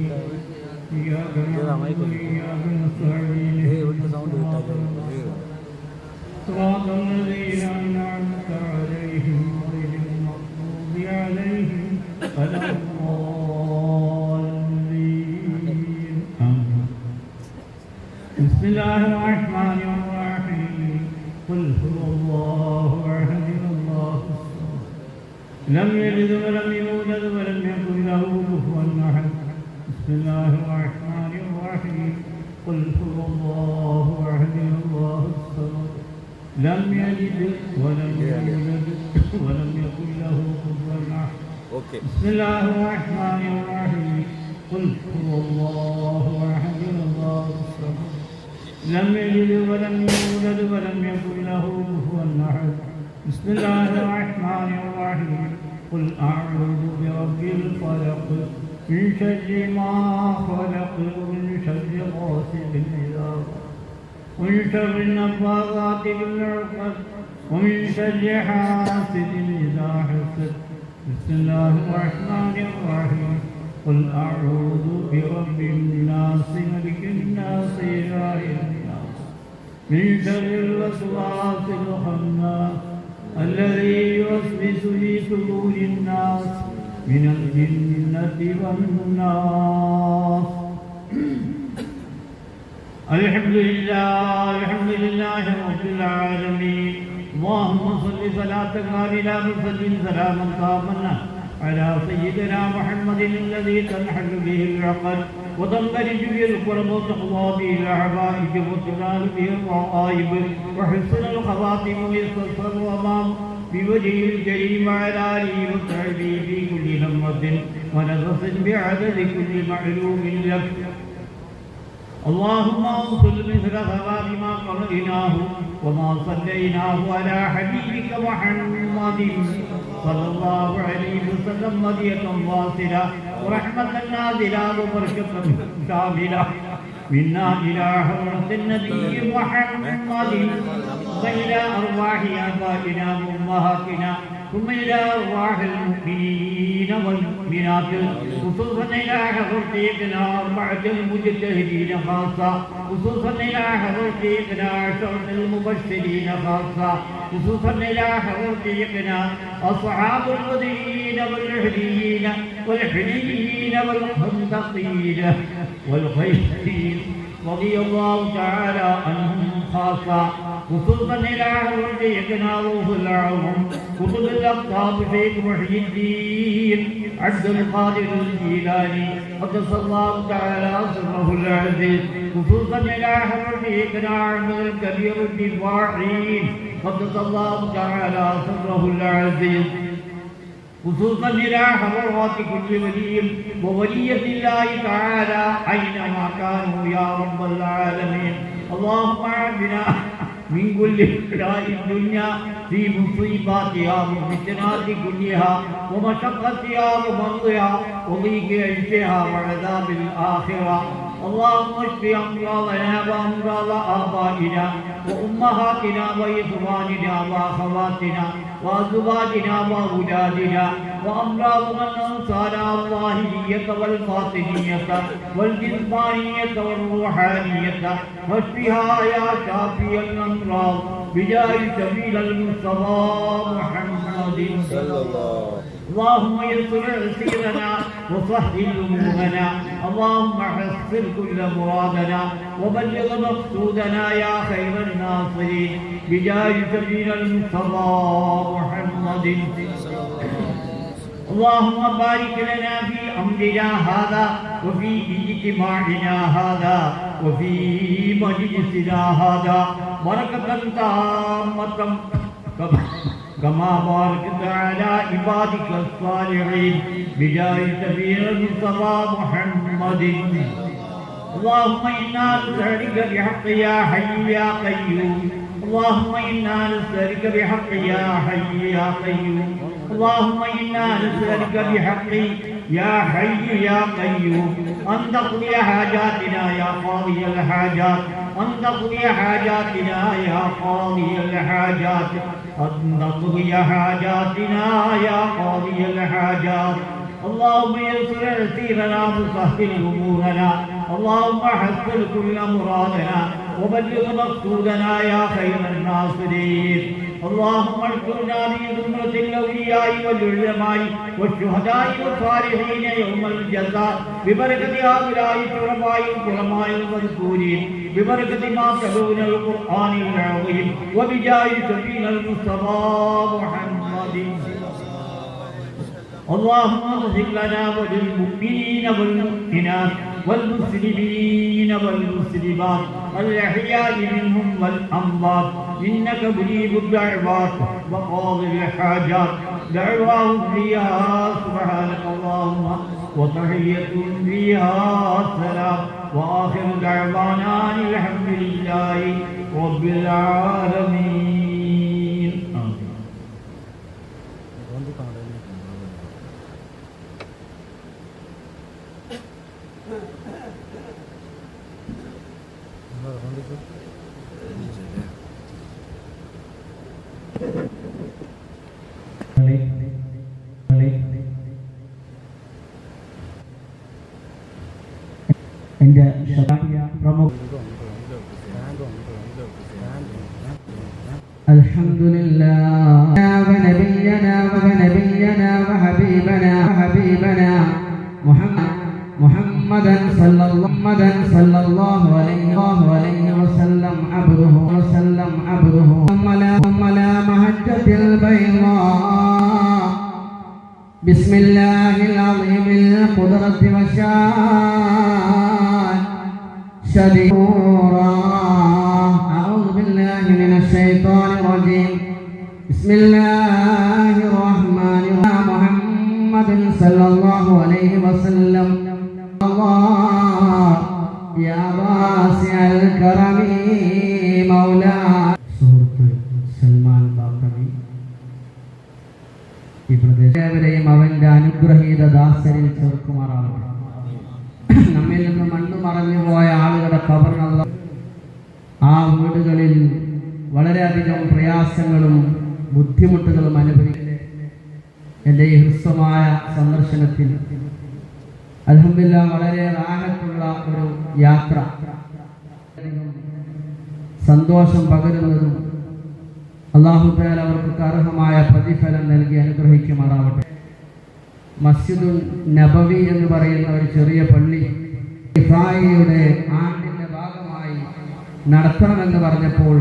ਜਿਹੜਾ ਮਾਈਕ ਇਹ ਉਲਟ ਸਾਊਂਡ ਦਿੱਤਾ ਜੋ لم يلد ولم يولد ولم يكن له كفوا أحد. بسم الله الرحمن الرحيم. قل أعوذ برب الفلق. من شر ما خلق ومن شر غاسق إذا. ومن شر النفاثات في العقد ومن شر حاسد إذا حسد. بسم الله الرحمن الرحيم. قل أعوذ برب الناس ملك الناس الناس من شر الوسواس الخناس الذي يوسوس في صدور الناس من الجنة والناس. الحمد لله الحمد لله رب العالمين. اللهم صل صلاة كاملة بفضل سلاما تاما على سيدنا محمد الذي تنحل به العقد وتنفرج به الكرب وتقضى به الحوائج وتنال به وحسن الخواتم ويستصر الامام بوجه الكريم على آله وصحبه في كل همة ونفس بعدد كل معلوم لك. اللهم انصر مثل ثواب ما قرئناه وما صليناه على حبيبك محمد صلى الله عليه وسلم مدية واصلة. ورحمة نازلة وبركة شاملة منا إلى حضرة النبي محمد وإلى أرواح آبائنا وأمهاتنا ثم إلى أرواح المؤمنين والمؤمنات خصوصا إلى حضرتنا أربعة المجتهدين خاصة خصوصا إلى حضرتنا عشرة المبشرين خاصة خصوصا إلى حضرتنا أصحاب الغديين والعهديين والحليين والخندقين والخيرين رضي الله تعالى عنهم خاصة خصوصا إلى حضرتنا روح العظم قطب الأقطاب شيخ محي الدين عبد القادر الجيلاني قدس الله تعالى سره العزيز خصوصا إلى حضرتنا عبد الكبير الدفاعي قدس الله تعالى سره العزيز. خصوصا إلى حضرات كل ولي وولية الله تعالى أينما كانوا يا رب العالمين. اللهم عافنا من كل بلاء الدنيا في مصيباتها وفتنات كلها ومشقتها ومرضها وضيق عيشها وعذاب الآخرة. اللهم اشف امراضنا وامراض آبائنا وأمهاتنا وإخواننا وأخواتنا وأزواجنا وأولادنا وأمراض من أنصار الظاهريه والفاطميه والجسمانية والروحانية واشفها يا شافي الأمراض بجاه سبيل المصطفى محمد صلى الله عليه وسلم. اللهم يسر عسيرنا وسهل امورنا اللهم حصل كل مرادنا وبلغ مقصودنا يا خير الناصرين. بجاه سبيل المصطفى محمد. اللهم بارك لنا في أمرنا هذا وفي اجتماعنا هذا وفي مجلسنا هذا. بركة تامة. كما كما باركت على عبادك الصالحين بجاه سبيل المصطفى محمد. اللهم إنا نسألك بحق يا حي يا قيوم. اللهم إنا نسألك بحق يا حي يا قيوم. اللهم إنا نسألك بحق يا حي يا قيوم ان تقضي حاجاتنا يا قاضي الحاجات. ان تقضي حاجاتنا يا قاضي الحاجات. أن تقضي حاجاتنا يا قاضي الحاجات. اللهم يسر عسيرنا وسهل امورنا اللهم حسن كل مرادنا. وبلغ مقصودنا يا خير الناصرين. اللهم اذكرنا في زمرة الأولياء والعلماء والشهداء والصالحين يوم الجزاء ببركة هؤلاء الشرفاء الكرماء المذكورين ببركة ما تلون القرآن العظيم وبجاه سبيل المصطفى محمد اللهم اغفر لنا وللمؤمنين والمؤمنات والمسلمين والمسلمات الأحياء منهم والأموات إنك مجيب الدعوات وقاضي الحاجات. دعواهم فيها سبحانك اللهم وتحيتهم فيها السلام. وآخر دعوانا الحمد لله رب العالمين. البيضاء بسم الله العظيم القدرة والشان شديورا أعوذ بالله من الشيطان الرجيم بسم الله الرحمن الرحيم محمد صلى الله عليه وسلم الله يا واسع الكرم അനുഗ്രഹീത ചേർക്കുമാറാണ് നമ്മിൽ നിന്ന് മണ്ണു മറഞ്ഞു പോയ ആളുകളുടെ കബറിനുള്ള ആ വീടുകളിൽ വളരെയധികം പ്രയാസങ്ങളും ബുദ്ധിമുട്ടുകളും അനുഭവിക്കുന്നത് എന്റെ ഈ ഹൃസ്വമായ സന്ദർശനത്തിൽ അലഹമില്ല വളരെ റാഹത്തുള്ള ഒരു യാത്ര. സന്തോഷം പകരുന്നതും അള്ളാഹുദാൽ അവർക്ക് അർഹമായ പ്രതിഫലം നൽകി അനുഗ്രഹിക്കുമാറാവട്ടെ. മസ്ജിദുൽ നബവി എന്ന് പറയുന്ന ഒരു ചെറിയ പള്ളി ഇഫായിയുടെ ആണ്ടിന്റെ ഭാഗമായി നടത്തണമെന്ന് പറഞ്ഞപ്പോൾ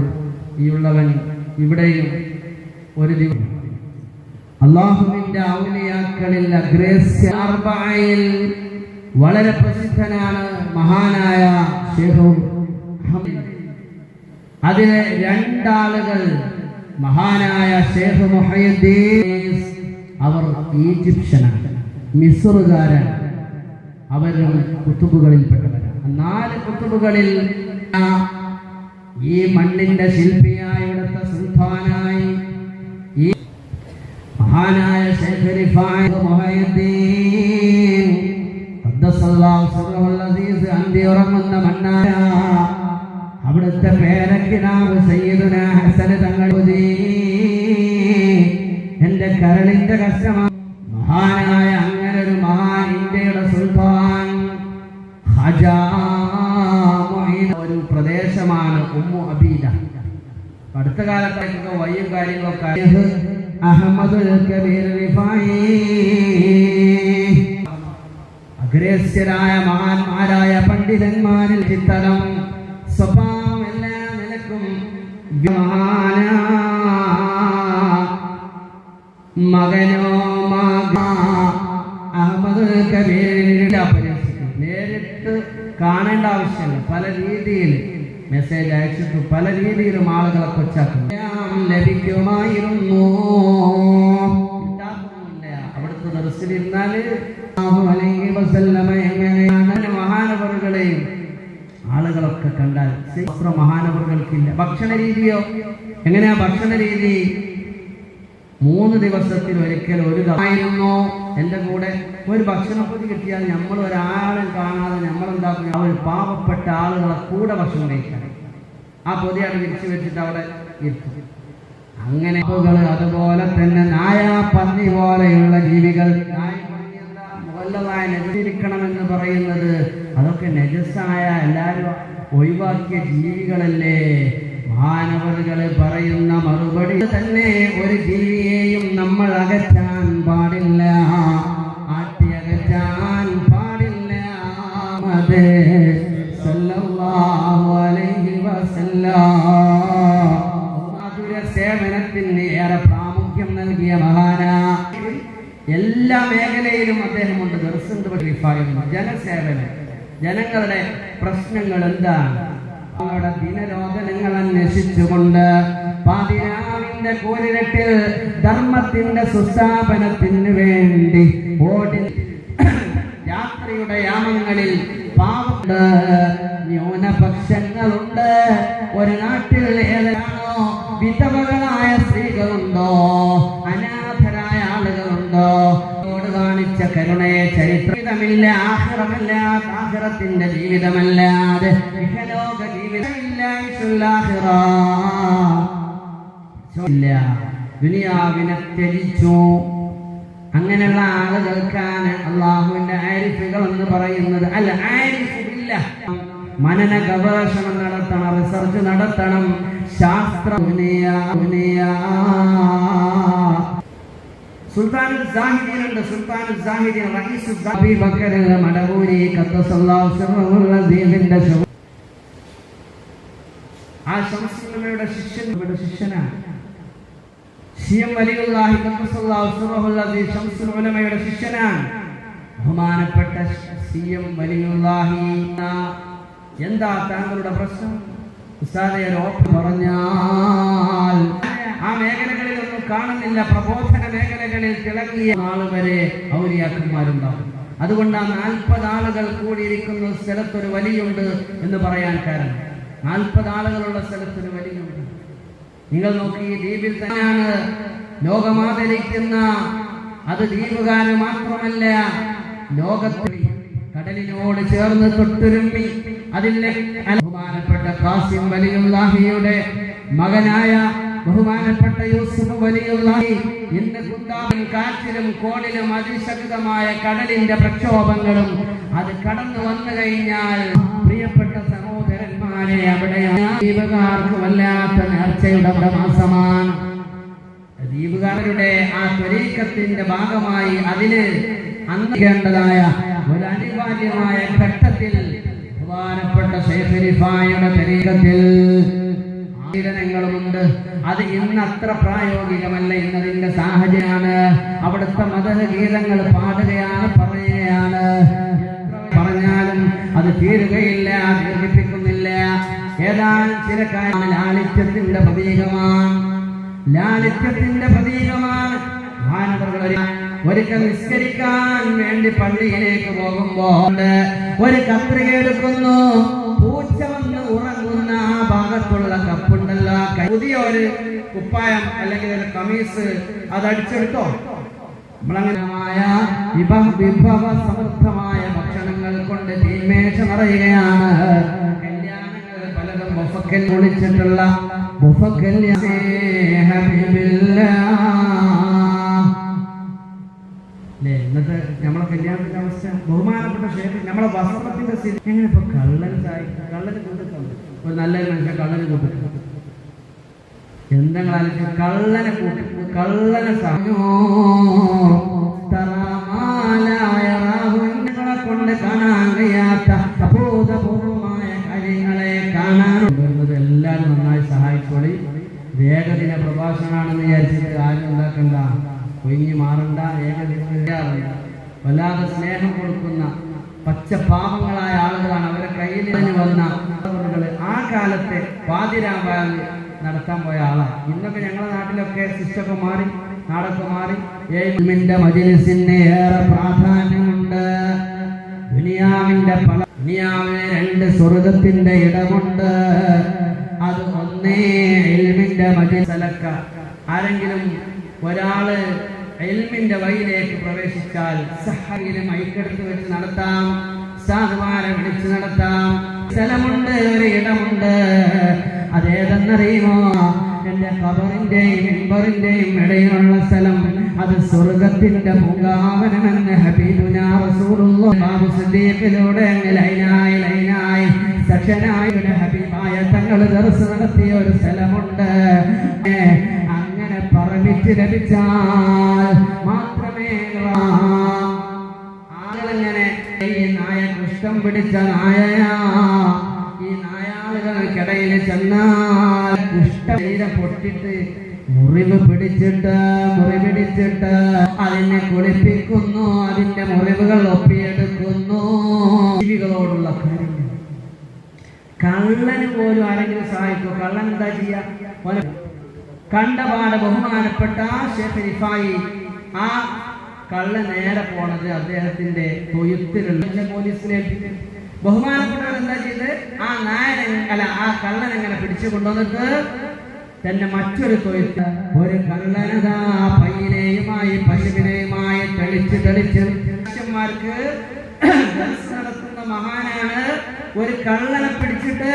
ഈ ഉള്ളവൻ ഇവിടെയും ഒരു ദിവസം അള്ളാഹുവിന്റെ ഔലിയാക്കളിൽ അഗ്രേസ്യ വളരെ പ്രസിദ്ധനാണ് മഹാനായ ഷെയ്ഖു അതിലെ രണ്ടാളുകൾ മഹാനായ ഷേഖ് മുഹയ്യദ്ദീൻ അവർ ഈജിപ്ഷ്യനാണ് മിസറുകാരാണ്. അവരും കുത്തുബുകളിൽപ്പെട്ടവരാണ് നാല് കുത്തുബുകളിൽ ഈ മണ്ണിന്റെ ശില്പിയായി ഇവിടുത്തെ സുൽഫാനായി ഈ മഹാനായ ഉറങ്ങുന്ന മണ്ണായ അവിടുത്തെ പേരക്കിനാവ് സയ്യിദുന ഹസൻ തങ്ങൾ എന്റെ കരളിന്റെ കഷ്ടമാണ് മഹാനായ അങ്ങനെ ഒരു മഹാൻ ഇന്ത്യയുടെ സുൽത്താൻ ഒരു പ്രദേശമാണ് ഉമ്മു അബീദ അടുത്ത കാലത്തേക്കൊക്കെ വയ്യും കാര്യങ്ങളൊക്കെ. അഹമ്മദുൽ കബീർ അഗ്രേസ്യരായ മഹാന്മാരായ പണ്ഡിതന്മാരിൽ ചിത്തരം സ്വഭാവം എല്ലാ നിലക്കും മകനോ മക അഹമ്മദ് കബീർ പരിഹസിക്കും നേരിട്ട് കാണേണ്ട ആവശ്യമില്ല. പല രീതിയിൽ മെസ്സേജ് അയച്ചിട്ട് പല രീതിയിലും ആളുകളെ കൊച്ചാക്കും ലഭിക്കുമായിരുന്നു. അവിടുത്തെ ദർശനിരുന്നാൽ മഹാനവറുകളെയും ആളുകളൊക്കെ കണ്ടാൽ ശാസ്ത്ര മഹാനവറുകൾക്കില്ല. ഭക്ഷണ രീതിയോ എങ്ങനെയാ ഭക്ഷണ രീതി മൂന്ന് ദിവസത്തിൽ ഒരിക്കൽ ഒരു ആയിരുന്നു. എന്റെ കൂടെ ഒരു ഭക്ഷണപ്പൊതി കിട്ടിയാൽ നമ്മൾ ഒരാളും കാണാതെ നമ്മൾ എന്താക്കും? ആ ഒരു പാവപ്പെട്ട ആളുകളെ കൂടെ ഭക്ഷണം കഴിക്കാൻ ആ പൊതിയാണ് വിരിച്ചു വെച്ചിട്ട് അവിടെ ഇരുത്തും. അങ്ങനെ അതുപോലെ തന്നെ നായ പന്നി പോലെയുള്ള ജീവികൾ? റസൂലുള്ളാഹി നജസിരിക്കണമെന്ന് പറയുന്നത്? അതൊക്കെ നജസ്സായ എല്ലാവരും ഒഴിവാക്കിയ ജീവികളല്ലേ? മാനവറുകൾ പറയുന്ന മറുപടി തന്നെ ഒരു ജീവിയെയും നമ്മൾ അകറ്റാൻ പാടില്ല. ആട്ടി അകറ്റാൻ പാടില്ല. അതെ സേവനത്തിന് ഏറെ പ്രാമുഖ്യം നൽകിയ മഹാന. എല്ലാ മേഖലയിലും അദ്ദേഹമുണ്ട്. ദർശന്റെ ജനസേവനം. ജനങ്ങളുടെ പ്രശ്നങ്ങൾ എന്താണ്? അവരുടെ ദിനരോധനങ്ങൾ അന്വേഷിച്ചുകൊണ്ട് പാതിരാവിന്റെ കൂരിരട്ടിൽ ധർമ്മത്തിന്റെ സുസ്ഥാപനത്തിന് വേണ്ടി ഓടി രാത്രിയുടെ യാമങ്ങളിൽ പാവുണ്ട് ന്യൂനപക്ഷങ്ങളുണ്ട്. ഒരു നാട്ടിൽ ഏതാണോ വിധവകളായ സ്ത്രീകളുണ്ടോ? അനാഥരായ ആളുകളുണ്ടോ? കാണിച്ച കരുണയെ ചരിത്രമില്ല ആഹ്റമല്ല ആഹ്റത്തിന്റെ ജീവിതമല്ലാതെ ദുനിയാവിനെ ത്യജിച്ചു. അങ്ങനെയുള്ള ആളുകൾക്കാണ് അള്ളാഹുവിന്റെ ആരിഫുകൾ എന്ന് പറയുന്നത് അല്ല ആരിഫില്ല മനന ഗവേഷണം നടത്തണം റിസർച്ച് നടത്തണം. ശാസ്ത്ര. സുൽത്താൻ സാഹിദിനുണ്ട് സുൽത്താൻ സാഹിദി റഈസ് അബീ ബക്കർ മടവൂരി കത്തസല്ലാ ശു- ആ ശംസുലമയുടെ ശിഷ്യൻ ഇവിടെ ശിഷ്യനാണ്. വലിയുള്ളാഹി സിർറഹുൽ അസീസ് ശംസുൽ ഉലമയുടെ ശിഷ്യനാണ്. ബഹുമാനപ്പെട്ട സിയം വലിയുള്ളാഹി. എന്താ താങ്കളുടെ പ്രശ്നം? പറഞ്ഞാൽ ആ മേഖലകളിൽ ഒന്നും കാണുന്നില്ല. പ്രബോധന മേഖലകളിൽ തിളങ്ങിയ നാൾ വരെ ഔലിയാക്കന്മാരുണ്ടാവും. അതുകൊണ്ട് ആ നാൽപ്പത് ആളുകൾ കൂടിയിരിക്കുന്ന സ്ഥലത്തൊരു വലിയുണ്ട് എന്ന് പറയാൻ കാരണം. നാൽപ്പത് ആളുകളുള്ള സ്ഥലത്തിന് വലിയ നിങ്ങൾ നോക്കി ദ്വീപിൽ തന്നെയാണ് ലോകമാദരിക്കുന്ന അത് ദ്വീപുകാര് മാത്രമല്ല ലോകത്തിൽ കടലിനോട് ചേർന്ന് തൊട്ടുരുമ്പി അതിലെ ബഹുമാനപ്പെട്ട കാസിം വലിയുള്ളാഹിയുടെ മകനായ ബഹുമാനപ്പെട്ട യൂസുഫ് വലിയുള്ളാഹി ഇന്ന് കുന്താവിൻ കാറ്റിലും കോണിലും അതിശക്തമായ കടലിന്റെ പ്രക്ഷോഭങ്ങളും അത് കടന്നു വന്നു കഴിഞ്ഞാൽ സഹോദരന്മാരെ അവിടെ ദീപകാർക്ക് വല്ലാത്ത നേർച്ചയുടെ ആ ത്വരീക്കത്തിന്റെ ഭാഗമായി അതിന് അന്തിക്കേണ്ടതായ ഒരു അനിവാര്യമായ ഘട്ടത്തിൽ ബഹുമാനപ്പെട്ട ശൈഖരിഫായുടെ തരീക്കത്തിൽ ആയിരങ്ങളുമുണ്ട് അത് ഇന്ന് അത്ര പ്രായോഗികമല്ല ഇന്നതിന്റെ സാഹചര്യമാണ്. അവിടുത്തെ മതഗീതങ്ങൾ പാടുകയാണ് പറയുകയാണ്. പറഞ്ഞാലും അത് തീരുകയില്ല ദീർഘിപ്പിക്കുന്നില്ല ഏതാനും ചില കാര്യങ്ങൾ ലാളിത്യത്തിന്റെ പ്രതീകമാണ്. ലാളിത്യത്തിന്റെ പ്രതീകമാണ്. ഒരു- ഒരിക്കൽ നിസ്കരിക്കാൻ വേണ്ടി പള്ളിയിലേക്ക് പോകുമ്പോൾ ഒരു കത്രിക എടുക്കുന്നു. പൂച്ച വന്ന് ഉറങ്ങുന്ന ആ ഭാഗത്തുള്ള കപ്പുണ്ടല്ലോ. പുതിയ ഒരു കുപ്പായം അല്ലെങ്കിൽ ഒരു കമീസ് അത് അടിച്ചെടുത്തോ? നമ്മളങ്ങനമായ വിഭ- വിഭവ സമൃദ്ധമായ ഭക്ഷണങ്ങൾ കൊണ്ട് തീന്മേശ നിറയുകയാണ്. പലതും ബൊഫക്കൽ വിളിച്ചിട്ടുള്ള നമ്മളെ കല്യാണത്തിന്റെ അവസ്ഥ ബഹുമാനപ്പെട്ട ക്ഷേത്രം നമ്മളെ വസ്ത്രത്തിന്റെ സ്ഥിതി. എങ്ങനെ ഇപ്പൊ കള്ളൻ കള്ളന് കൂട്ടിട്ടുണ്ട് നല്ല മനുഷ്യൻ കള്ളന് കൂട്ടിട്ടുണ്ട് എന്തെങ്കിലും കള്ളനെ കൂട്ടി കള്ളനെ സായോ പ്രഭാഷണമാണെന്ന് വിചാരിച്ചിട്ട് ആരും ഉണ്ടാക്കണ്ട. ഒഴിഞ്ഞു മാറണ്ട ഏകദിന വല്ലാതെ സ്നേഹം കൊടുക്കുന്ന പച്ച പാപങ്ങളായ ആളുകളാണ് അവരെ കയ്യിൽ വന്ന ആ കാലത്തെ പാതിരാവാൽ നടത്താൻ പോയ ആളാണ് ഇന്നൊക്കെ ഞങ്ങളുടെ നാട്ടിലൊക്കെ സിസ്റ്റമൊക്കെ മാറി നാടൊക്കെ മാറി ഏൽമിന്റെ മജിലിസിന് ഏറെ പ്രാധാന്യമുണ്ട്. ദുനിയാവിന്റെ പല ദുനിയാവിന് രണ്ട് സ്വർഗത്തിന്റെ ഇടമുണ്ട്. അത് ഒന്നേ എൽമിന്റെ മജിസലക്ക ആരെങ്കിലും ഒരാൾ എൽമിന്റെ വഴിയിലേക്ക് പ്രവേശിച്ചാൽ സഹയിലും ഐക്കെടുത്ത് വെച്ച് നടത്താം. സാധുമാരെ വിളിച്ച് നടത്താം. സ്ഥലമുണ്ട് ഒരു ഇടമുണ്ട്. അതേതെന്നറിയുമോ? എന്റെ കബറിന്റെയും ഇമ്പറിന്റെയും ഇടയിലുള്ള സ്ഥലം. അത് സ്വർഗത്തിന്റെ മുഖാവനമെന്ന് ഹബീബുനാ റസൂലുള്ളാഹി. ബാബു സിദ്ദീഖിലൂടെ അങ്ങ് ലൈനായി ലൈനായി സെക്ഷനായി ഒരു ഹബീബായ നടത്തിയ ഒരു സ്ഥലമുണ്ട്. അങ്ങനെ പറമിച്ച് ലഭിച്ചാൽ മാത്രമേ ആളുകളിങ്ങനെ ഈ നായ കുഷ്ഠം പിടിച്ച നായയാ ഈ നായാളുകൾക്കിടയിൽ ചെന്നാൽ കുഷ്ഠശരീരം പൊട്ടിട്ട് മുറിവ് പിടിച്ചിട്ട് മുറിപിടിച്ചിട്ട് അതിനെ കുളിപ്പിക്കുന്നു അതിന്റെ മുറിവുകൾ ഒപ്പിയെടുക്കുന്നു. ജീവികളോടുള്ള കള്ളന് പോലും ആരെങ്കിലും സഹായിക്കും കള്ളൻ എന്താ ചെയ്യുക കണ്ട കണ്ടപാട് ബഹുമാനപ്പെട്ട ഷേഖ് ആ കള്ള നേരെ പോണത് അദ്ദേഹത്തിന്റെ തൊഴുത്തിലുള്ള പോലീസിനെ ബഹുമാനപ്പെട്ടവർ എന്താ ചെയ്ത്? ആ നായനെ അല്ല ആ കള്ളൻ എങ്ങനെ പിടിച്ചു കൊണ്ടുവന്നിട്ട് തന്റെ മറ്റൊരു തൊഴുത്ത് ഒരു കള്ളനതാ പയ്യനെയുമായി പശുവിനെയുമായി തെളിച്ച് തെളിച്ച്. മഹാനാണ് ഒരു കള്ളനെ പിടിച്ചിട്ട്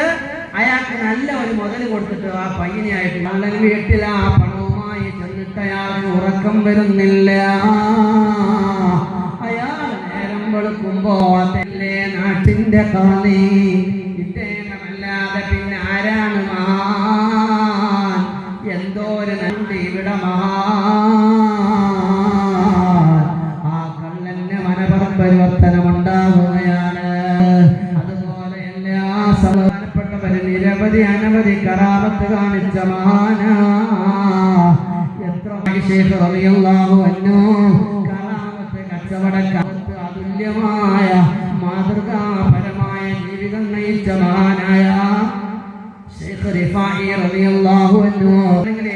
അയാൾക്ക് നല്ല ഒരു മുതൽ കൊടുത്തിട്ട് ആ പയ്യനെയായിട്ട് കള്ളൻ വീട്ടിൽ ആ പണവുമായി ചെന്നിട്ട് അയാൾക്ക് ഉറക്കം വരുന്നില്ല. അയാൾ നേരം വെളുക്കുമ്പോ അതല്ലേ നാട്ടിന്റെ കളി ഇദ്ദേഹമല്ലാതെ പിന്നെ ആരാണ് മഹാൻ എന്തോ ഒരു നന്ദി ഇവിടെ മഹാൻ നിരവധി അനവധി കറാമത്ത് കാണിച്ച മഹാന. എത്ര അതുല്യമായ മാതൃകാപരമായ ജീവിതം നയിച്ച മഹാനായ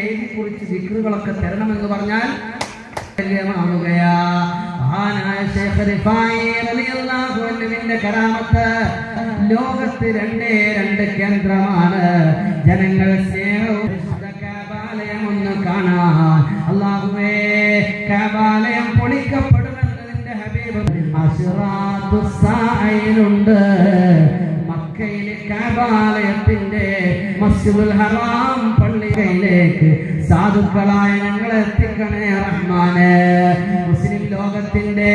എഴുതി കുറിച്ച് തരണമെന്ന് പറഞ്ഞാൽ മഹാനായ ശൈഖ് റിഫായി റളിയല്ലാഹു അൻഹുവിന്റെ കറാമത്ത് ലോകത്ത് രണ്ടേ രണ്ട് കേന്ദ്രമാണ്. ജനങ്ങൾ സ്നേഹവും ഒന്ന് കാണാൻ അല്ലാഹുവേ കബാലയം പൊളിക്കപ്പെടുമെന്നതിന്റെ ഹബീബ് അശ്റാത്തു സായിലുണ്ട്. മക്കയിലെ കബാലയത്തിന്റെ മസ്ജിദുൽ ഹറാം പള്ളിയിലേക്ക് സാധുക്കളായ ഞങ്ങളെ എത്തിക്കണേ റഹ്മാന്. മുസ്ലിം ലോകത്തിന്റെ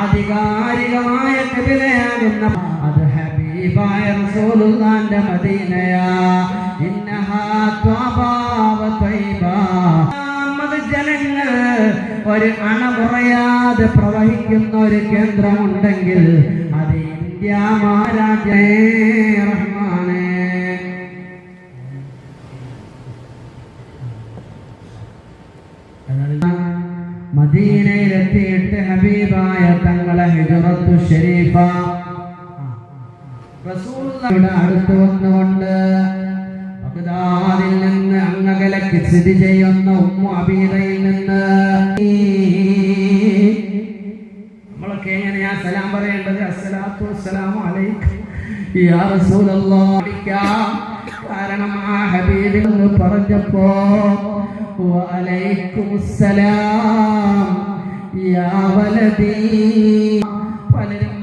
ആധികാരികമായ കബിലയാകുന്ന മദീനയാ. ഇന്നഹാ ത്വബാ വ ത്വയ്ബാ മുഹമ്മദ് ജനങ്ങൾ ഒരു അണ കുറയാതെ പ്രവഹിക്കുന്ന ഒരു കേന്ദ്രമുണ്ടെങ്കിൽ അത് ഇന്ത്യ മഹാരാജേ റഹ്മാനേ. മദീനയിലെത്തിയിട്ട് ഹബീബായ തങ്ങളെ ഹിജറത്തു ഷരീഫ. റസൂലുള്ളാഹിയുടെ അടുത്ത് വന്നുകൊണ്ട് ബഗ്ദാദിൽ നിന്ന് അങ്ങകലക്ക് സ്ഥിതി ചെയ്യുന്ന ഉമ്മു അബീദയിൽ നിന്ന് നമ്മളൊക്കെ എങ്ങനെയാ സലാം പറയേണ്ടത്? അസ്സലാത്തു വസ്സലാമു അലൈക്കും. യാ റസൂലല്ലാഹ്. കാരണം ആ ഹബീബിൽ നിന്ന് പറഞ്ഞപ്പോ വഅലൈക്കുമുസ്സലാം യാ വലദീ. പലരും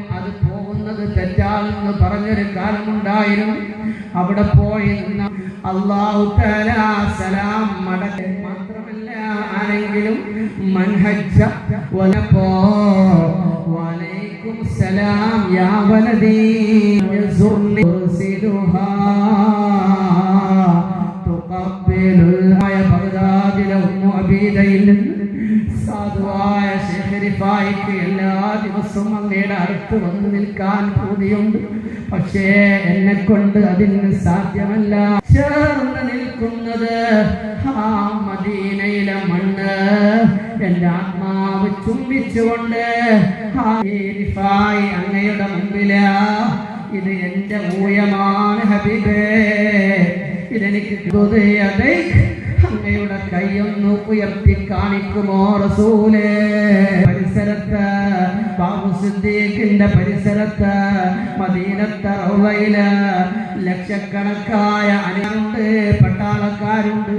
പറഞ്ഞൊരു കാലമുണ്ടായിരുന്നു. അവിടെ പോയി നിന്ന് അള്ളാഹു സലാം മാത്രമല്ല ആരെങ്കിലും മൻഹജ്ജ വലൈക്കും സലാം യാ സാധുവായ യസുർനി ശേഖരിഫായിക്ക് എല്ലാ ദിവസവും അങ്ങയുടെ അടുത്ത് വന്ന് നിൽക്കാൻ പൂതിയുണ്ട് പക്ഷേ എന്നെ കൊണ്ട് അതിന് സാധ്യമല്ല. ചേർന്ന് നിൽക്കുന്നത് ആ മദീനയിലെ മണ്ണ്. എന്റെ ആത്മാവ് ചുംബിച്ചുകൊണ്ട് അങ്ങയുടെ മുമ്പില. ഇത് എന്റെ മൂയമാണ് ഹബീബേ. ഇതെനിക്ക് ഹൃദയതൈ അങ്ങയുടെ കൈയൊന്നു ഉയർത്തി കാണിക്കുമോ റസൂലേ? പരിസരത്ത് ബാബു സിദ്ദീഖിന്റെ പരിസരത്ത് മദീനത്ത് റൗളയിൽ ലക്ഷക്കണക്കായ അനുണ്ട് പട്ടാളക്കാരുണ്ട്.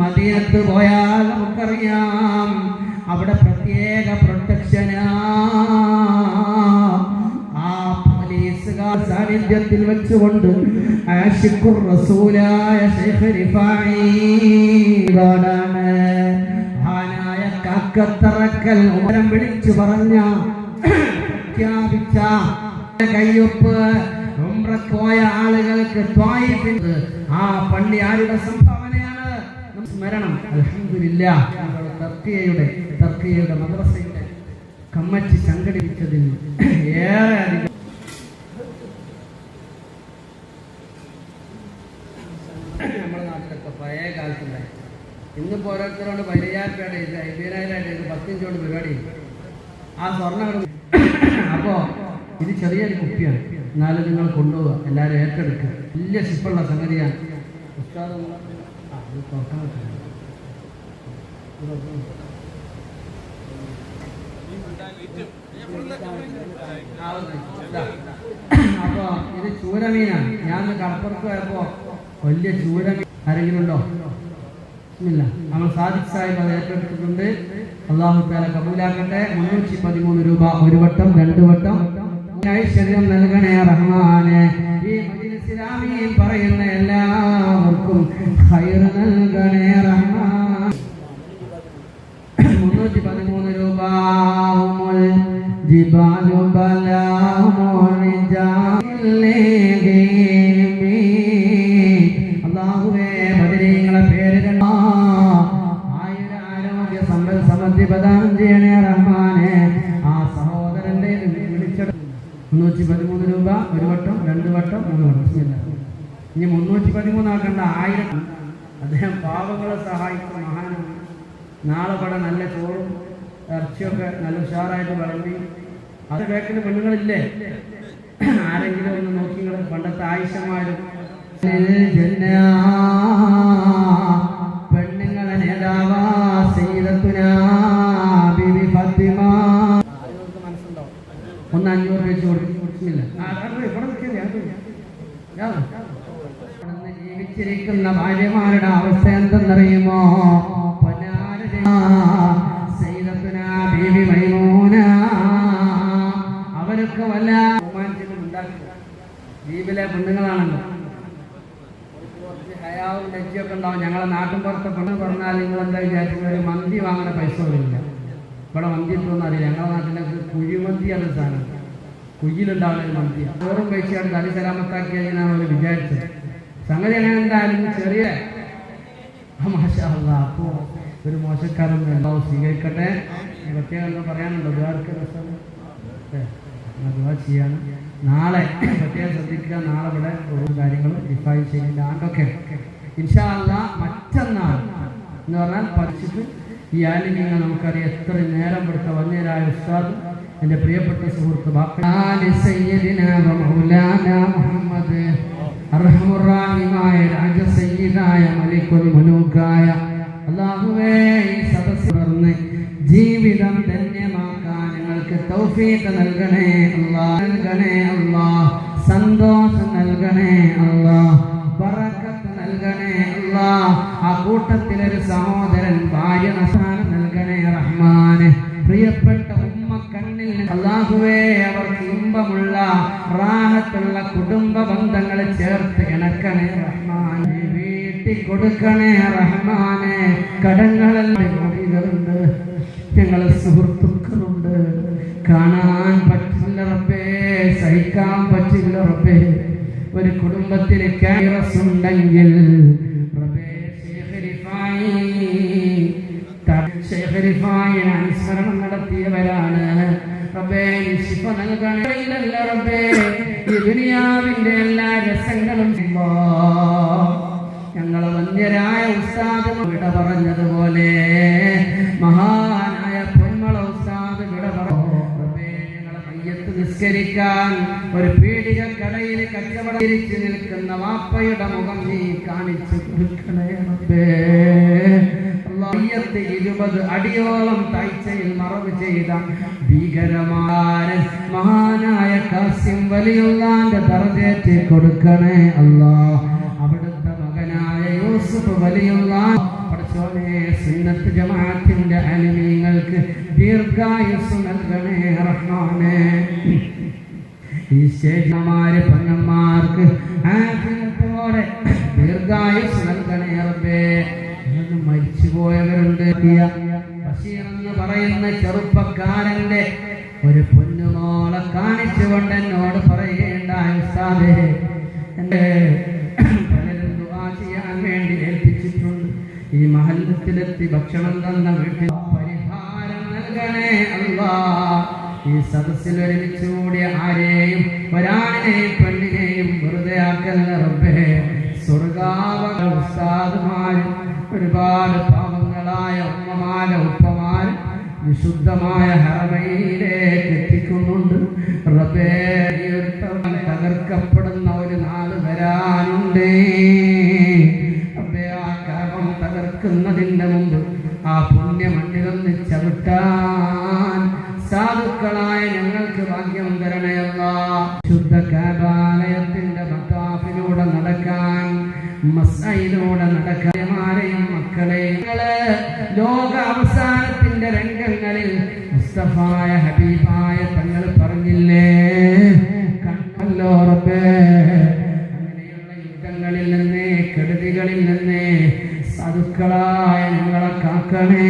മദീനത്ത് പോയാൽ നമുക്കറിയാം അവിടെ പ്രത്യേക പ്രൊട്ടക്ഷനാ. സാന്നിധ്യത്തിൽ വെച്ചുകൊണ്ട് ആഷിഖുർ റസൂലായ ശൈഖ് റിഫായി ഇതാണ് മഹാനായ കാക്കത്തറക്കൽ ഉമരം വിളിച്ചു പറഞ്ഞ പ്രഖ്യാപിച്ച കയ്യൊപ്പ് ഉംറക്കോയ ആളുകൾക്ക് ആ പള്ളി ആരുടെ സംഭാവനയാണ് സ്മരണം. നമ്മുടെ തർക്കിയയുടെ തർക്കിയയുടെ മദ്രസയുടെ കമ്മറ്റി സംഘടിപ്പിച്ചതിൽ ഏറെ അധികം ഇന്നിപ്പോ ഓരോരുത്തരോട് പതിനയ്യായിരം രൂപയുടെ ഇത് അയ്യായിരം ഇത് പത്തിഞ്ചോട് പരിപാടി. ആ സ്വർണ അപ്പോ ഇത് ചെറിയൊരു കുപ്പിയാണ്. എന്നാലും നിങ്ങൾ കൊണ്ടുപോവുക. എല്ലാവരും ഏറ്റെടുക്കുക. വലിയ സിപ്പുള്ള സംഗതിയാണ്. ആ, ഇത് ചൂരമീനാണ്. ഞാൻ കടപ്പുറത്ത് പോയപ്പോ വലിയ ചൂരമീൻ ആരെങ്കിലും ഉണ്ടോ? ഇല്ല. നമ്മൾ സാദിഖ് സാഹിബ് അത് ഏറ്റെടുത്തിട്ടുണ്ട്. അള്ളാഹു താല കബൂലാക്കട്ടെ. മുന്നൂറ്റി പതിമൂന്ന് രൂപ ഒരു വട്ടം രണ്ട് വട്ടം. ഐശ്വര്യം നൽകണേ റഹ്മാനെ. ഈ ഇസ്ലാമിയിൽ പറയുന്ന എല്ലാവർക്കും ഹൈർ നൽകണേ റഹ്മാൻ. മുന്നൂറ്റി പതിമൂന്ന് രൂപ ജിബാലു അള്ളാഹുവേ പ്രദാനം ചെയ്യണേ റഹ്മാനെ. ആ സഹോദരന്റെ വിളിച്ചെടു മുന്നൂറ്റി പതിമൂന്ന് രൂപ ഒരു വട്ടം രണ്ട് വട്ടം മൂന്ന് വട്ടം. ഇനി മുന്നൂറ്റി പതിമൂന്നാക്കണ്ട ആയിരം. അദ്ദേഹം പാവങ്ങളെ സഹായിക്കുന്ന മഹാനാണ് നാളെ പട നല്ല ചോറും ഇറച്ചിയൊക്കെ നല്ല ഉഷാറായിട്ട് വിളമ്പി. അത് കേൾക്കുന്ന പെണ്ണുങ്ങളില്ലേ? ആരെങ്കിലും ഒന്ന് നോക്കി പണ്ടത്തെ ആയിഷമാരും. ജീവിച്ചിരിക്കുന്ന ഭാര്യമാരുടെ അവസ്ഥ എന്തെന്നറിയുമോ? ബീവി അവരൊക്കെ വല്ല ദ്വീപിലെ പെണ്ണുങ്ങളാണല്ലോ. ഹയാവും ഉണ്ടാവും. ഞങ്ങളെ നാട്ടിൻ പുറത്തെ പെണ്ണ് പറഞ്ഞാൽ നിങ്ങൾ എന്താ വിചാരിച്ചത്? ഒരു മന്തി വാങ്ങണ പൈസ പോലില്ല ഇവിടെ മന്തി ഇട്ടൊന്നും അറിയില്ല. ഞങ്ങളുടെ നാട്ടിലൊക്കെ കുഴിമന്തിയാണ് സാധനം. കുയ്യിലുണ്ടാവുന്ന ഒരു മന്തി ചോറും കഴിച്ചാൽ തലി സലാമത്താക്കി ഞാൻ അവർ വിചാരിച്ചത്. സംഗതി അങ്ങനെ എന്തായാലും ചെറിയ അപ്പോ ഒരു മോശക്കാരൻ എല്ലാവും സ്വീകരിക്കട്ടെ. പ്രത്യേകം പറയാനുണ്ടോ ദ്വാർക്ക് രസം. ചെയ്യാണ്. നാളെ പ്രത്യേകം ശ്രദ്ധിക്കുക. നാളെ ഇവിടെ ഓരോ കാര്യങ്ങളും ഡിഫൈൻ ചെയ്യുന്ന ആണ്ടൊക്കെ ഇൻഷാല്ല മറ്റന്നാൾ എന്ന് പറഞ്ഞാൽ പഠിച്ചിട്ട് ഈ ആലിന്യങ്ങൾ നമുക്കറിയാം എത്ര നേരം കൊടുത്ത വന്യരായ ഉസ്താദ് എന്റെ പ്രിയപ്പെട്ട സുഹൃത്ത് ബാക്കി അർഹമുറാഹിമായ രാജസയ്യിദായ മലിക്കുൽ മുലൂക്കായ അല്ലാഹുവേ ഈ സദസ്സ് തുടർന്ന് ജീവിതം ധന്യമാക്കാൻ ഞങ്ങൾക്ക് തൗഫീഖ് നൽകണേ അല്ലാ നൽകണേ അല്ലാ സന്തോഷം നൽകണേ അല്ലാ ബറക്കത്ത് നൽകണേ അല്ലാ ആ കൂട്ടത്തിലൊരു സഹോദരൻ ഭാര്യ നസാനം നൽകണേ റഹ്മാനെ. പ്രിയപ്പെട്ട ഉമ്മ കണ്ണിൽ അള്ളാഹുവേ അവർക്ക് ഇമ്പമുള്ള റാഹത്തുള്ള കുടുംബ ബന്ധങ്ങളെ ചേർത്ത് ഇണക്കണേ റഹ്മാനെ വീട്ടി കൊടുക്കണേ റഹ്മാനെ. കടങ്ങളെല്ലാം മൊഴികളുണ്ട് ഞങ്ങളെ സുഹൃത്തുക്കളുണ്ട്. കാണാൻ പറ്റില്ല റബ്ബേ സഹിക്കാൻ പറ്റില്ല റബ്ബേ. ഒരു കുടുംബത്തിൽ ക്യാരസ് ഉണ്ടെങ്കിൽ അനുസ്മരണം നടത്തിയവരാണ്. റബ്ബേ ശിഫ നൽകണേ റബ്ബേ. ഈ ദുനിയാവിന്റെ എല്ലാ രസങ്ങളും ഞങ്ങൾ വന്യരായ ഉസ്താദ് വിട പറഞ്ഞതുപോലെ മഹാനായ പൊന്മള ഉസ്താദ് വിട നിസ്കരിക്കാൻ ഒരു പീഡിക കടയിൽ കച്ചവടം നിൽക്കുന്ന വാപ്പയുടെ മുഖം നീ കാണിച്ചു കൊടുക്കണേ ഇരുപത് അടിയോളം താഴ്ചയിൽ മറവ് ചെയ്ത ഭീകരമായ മഹാനായ കാസ്യം വലിയുള്ളാന്റെ ദർജേറ്റ് കൊടുക്കണേ അല്ലാ. അവിടുത്തെ മകനായ യൂസുഫ് വലിയുള്ള. പഠിച്ചോനെ സുന്നത്ത് ജമാഅത്തിന്റെ അലിമീങ്ങൾക്ക് ദീർഘായുസ് നൽകണേ റഹ്മാനെ. ഈ ശേഷമാര് പെണ്ണന്മാർക്ക് പോലെ ദീർഘായുസ് നൽകണേ റബ്ബേ. മരിച്ചുപോയവരുണ്ട്. ബഷീർ എന്ന് പറയുന്ന ചെറുപ്പക്കാരന്റെ ഒരു പൊന്നുമോളെ കാണിച്ചുകൊണ്ട് എന്നോട് പറയേണ്ട ദുആ ചെയ്യാൻ വേണ്ടി ഏൽപ്പിച്ചിട്ടുണ്ട്. ഈ മഹല്ലത്തിലെത്തി ഭക്ഷണം തന്ന വീട്ടിൽ പരിഹാരം നൽകണേ അല്ലാ ഈ സദസ്സിൽ ഒരുമിച്ച് കൂടിയ ആരെയും ഒരാളിനെയും പെണ്ണിനെയും വെറുതെ ആക്കല്ല റബ്ബേ. സ്വർഗാവ ഉസ്താദുമാരും ഒരുപാട് പാവങ്ങളായ ഉമ്മമാരെ ഉപ്പമാര് വിശുദ്ധമായ ഹറമയിലേക്ക് എത്തിക്കുന്നുണ്ട്. റബ്ബേ മസ്സയിലൂടെ നടക്കാരെയും നിങ്ങൾ ലോക അവസാനത്തിന്റെ രംഗങ്ങളിൽ മുസ്തഫായ ഹബീബായ തങ്ങൾ പറഞ്ഞില്ലേ? കണ്ടല്ലോ റബ്ബേ. അങ്ങനെയുള്ള യുദ്ധങ്ങളിൽ നിന്ന് കെടുതികളിൽ നിന്ന് സാധുക്കളായ ഞങ്ങളെ കാക്കണേ.